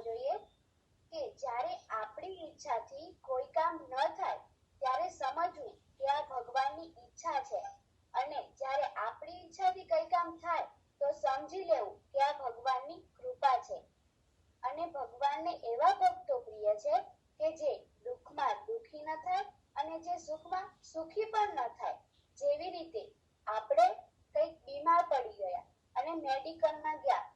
જોઈએ કે જ્યારે આપણી ઈચ્છાથી કોઈ કામ ન થાય, ત્યારે સમજવું કે આ ભગવાનની ઈચ્છા છે. અને જ્યારે આપણી ઈચ્છાથી કઈ કામ થાય, તો સમજી લેવું કે આ ભગવાનની કૃપા છે. અને ભગવાનને એવા ભક્તો પ્રિય છે કે જે દુઃખમાં દુઃખી ન થાય અને જે સુખમાં સુખી પણ ન થાય. જેવી રીતે આપણે કંઈક બીમાર પડી ગયા અને મેડિકલમાં ગયા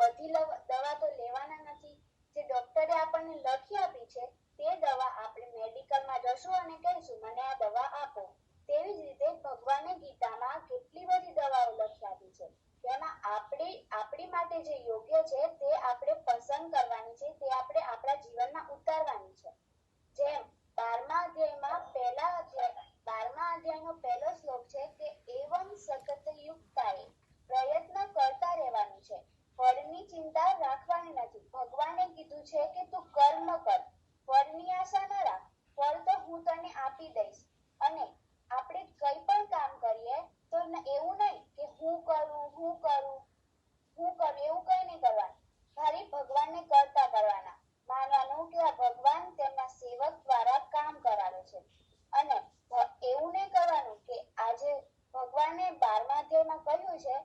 બધી દવા તો લેવાના નથી. જે ડોક્ટરે આપણને લખી આપી છે, તે દવા આપણે મેડિકલમાં જશું અને કહીશું, મને આ દવા આપો. તેવી જ રીતે ભગવાને ગીતામાં કેટલી બધી દવાઓ લખી આપી છે. તેમાં આપણે, આપણી માટે જે યોગ્ય છે, તે આપણે પસંદ કરવાની છે, તે આપણે આપણા જીવનમાં ઉતારવાની છે. જેમ બારમા અધ્યાયમાં પહેલા અધ્યાય બારમા અધ્યાયનો પહેલો શ્લોક છે કે એવમ સકત યુક્તાએ પ્રયત્ન કરતા રહેવાનું છે ફળની ચિંતા રાખવાની નથી ભગવાને કીધું છે કે તું કર્મ કર. ફળની આશા ન રાખ. ફળ તો હું તને આપી દઈશ. અને આપણે કઈ પણ કામ કરીએ તો એવું નહીં કે હું કરું હું કરું હું કરું, એવું કઈ નહીં કરવાનું. ખાલી ભગવાનને કરતા કરવાના. માનવાનું કે આ ભગવાન તેમના સેવક દ્વારા કામ કરાવે છે. અને એવું નહીં કરવાનું કે આજે ભગવાને બારમા અધ્યાયમાં કહ્યું છે